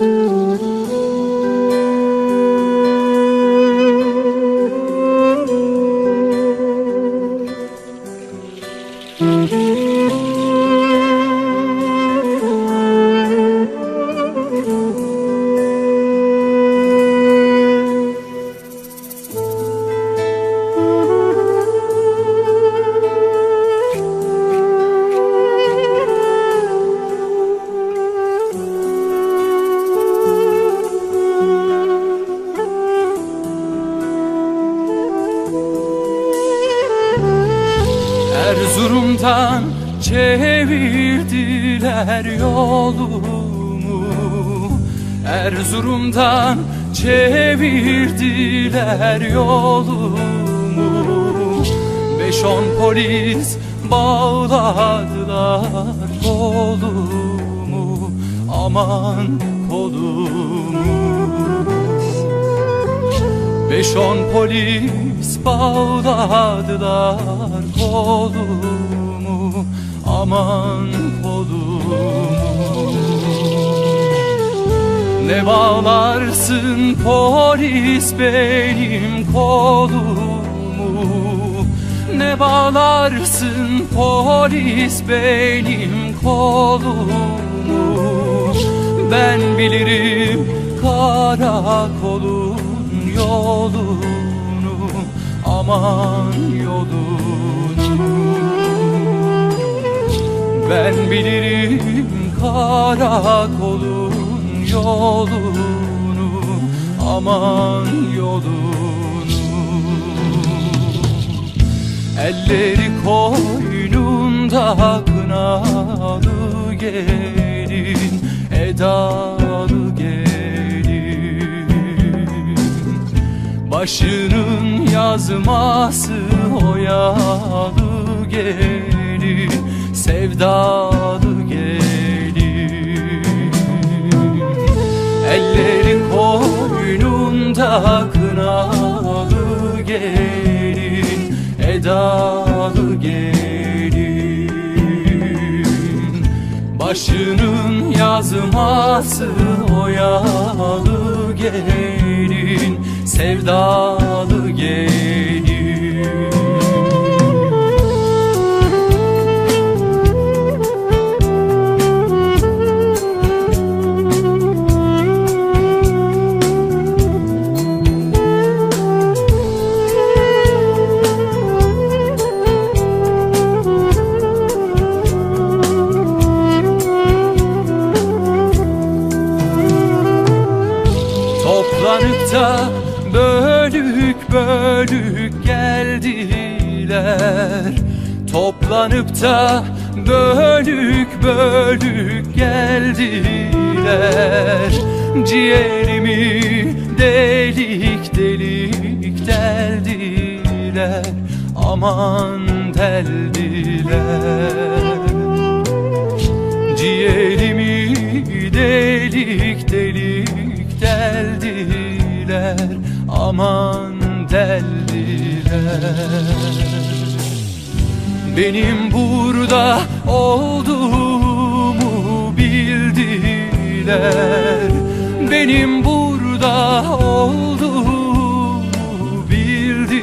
Erzurum'dan çevirdiler yolumu. Erzurum'dan çevirdiler yolumu. Beş on polis bağladılar kolumu. Aman kolumu. Beş on polis bağladılar kolumu Aman kolumu. Ne bağlarsın polis benim kolumu? Ne bağlarsın polis benim kolumu? Ben bilirim karakolun yolunu Aman yolunu Ben bilirim karakolun yolunu Aman yolunu. Elleri koynunda kınalı gelin Edalı gelin. Başının yazması oyalı gelin kınalı gelin Edalı gelin. Başının yazması oyalı gelin Sevdalı gelin geldiler. Toplanıp da bölük bölük geldiler. Ciğerimi delik delik deldiler. Aman deldiler. Ciğerimi delik delik deldiler. Aman deldiler Benim burada olduğumu bildiler. Benim burada olduğumu bildiler.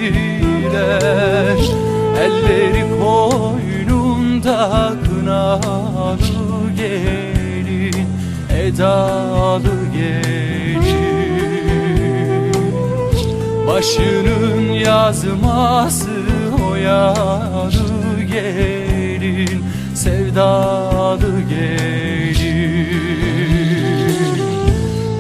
Elleri koynunda kınalı gelin Edalı gelin Başının yazması oyalı gelin Sevdalı gelin.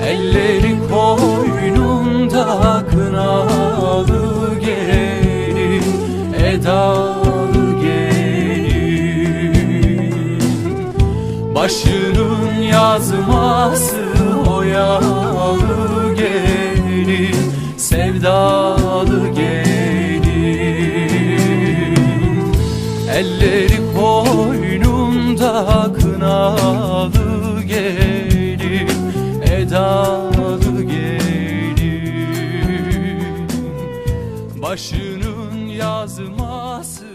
Elleri koynunda kınalı gelin Edalı gelin. Başının yazması oyalı gelin Sevdalı gelin. Elleri koynunda kınalı gelin. Edalı gelin. Başının yazması